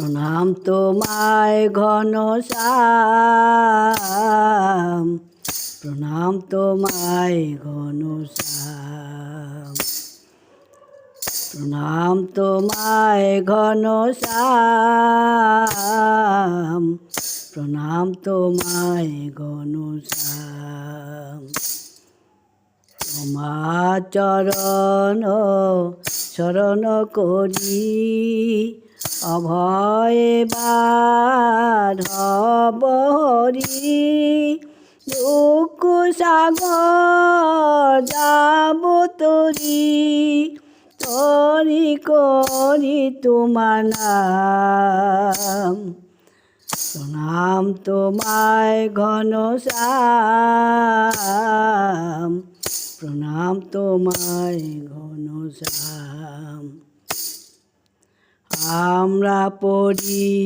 প্রণাম তোমায় ঘন শ্যাম। প্রণাম তোমায় ঘন শ্যাম। প্রণাম তোমায় ঘন শ্যাম। প্রণাম তোমায় ঘন শ্যাম। তোমার চরণ শরণ করি। অভয়ে বাধবরি দুঃখ সাগর যাব তরি। তরি করি তোমার নাম। তোমায় ঘন শ্যাম প্রণাম তোমায় ঘন শ্যাম আমরা পড়ি,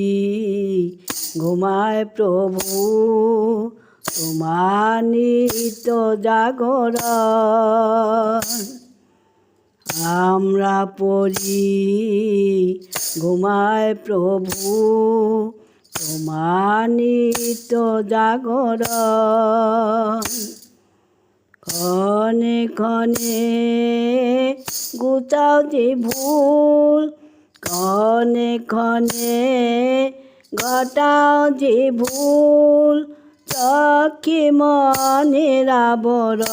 ঘুমায় প্রভু তোমার নিত্য জাগরণ। আমরা পড়ি, ঘুমায় প্রভু তোমার নিত্য জাগরণ। ক্ষণে ক্ষণে গুচাও যে ভুল। ক্ষণে ক্ষণে ঘটাও যে ভুল। চক্ষে মনের আবরণ।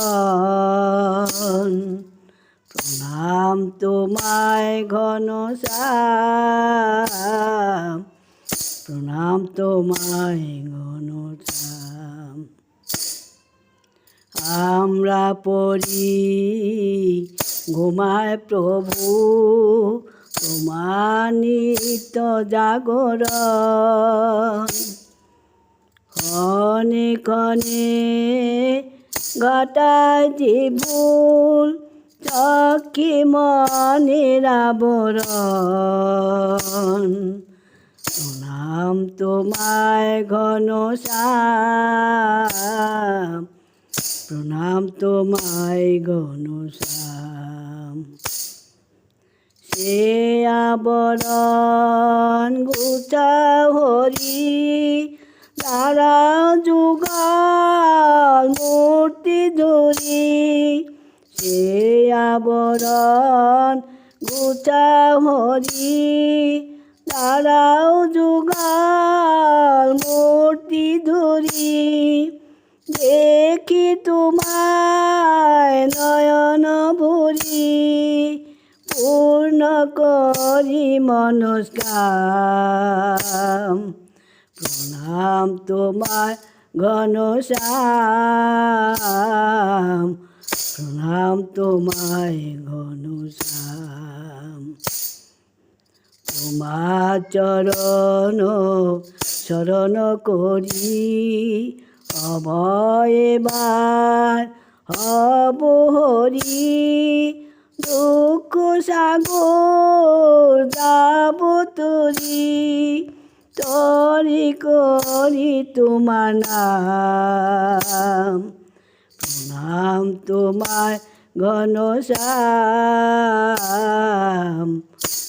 প্রণাম তোমায় ঘন প্রণাম তোমায় ঘন শ্যাম আমরা পড়ি, ঘুমায় প্রভু তোমার নিত্য জাগরণ। ক্ষণে ক্ষণে ঘটায় যে ভুল চক্ষে মনের আবরণ। প্রণাম তোমায় ঘন প্রণাম তোমায় শ্যাম সে আবরণ গুচা হরি, তারা যুগাল মূর্তি ধরি। সে আবরণ গুচা হরি, তারাও তোমায় নয়ন ভরি পূর্ণ করি মনস্কাম। প্রণাম তোমার ঘন শ্যাম। প্রণাম তোমায় ঘন শ্যাম। তোমার চরণ শরণ করি অভয়বার হব হরি, দুঃখ সাগর যাব তরি। তরি করি তোমার নাম, প্রণাম তোমার ঘন শ্যাম,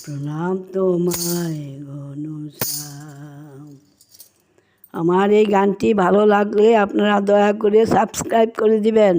প্রণাম তোমায় ঘন শ্যাম। আমার এই গানটি ভালো লাগলে আপনারা দয়া করে সাবস্ক্রাইব করে দিবেন।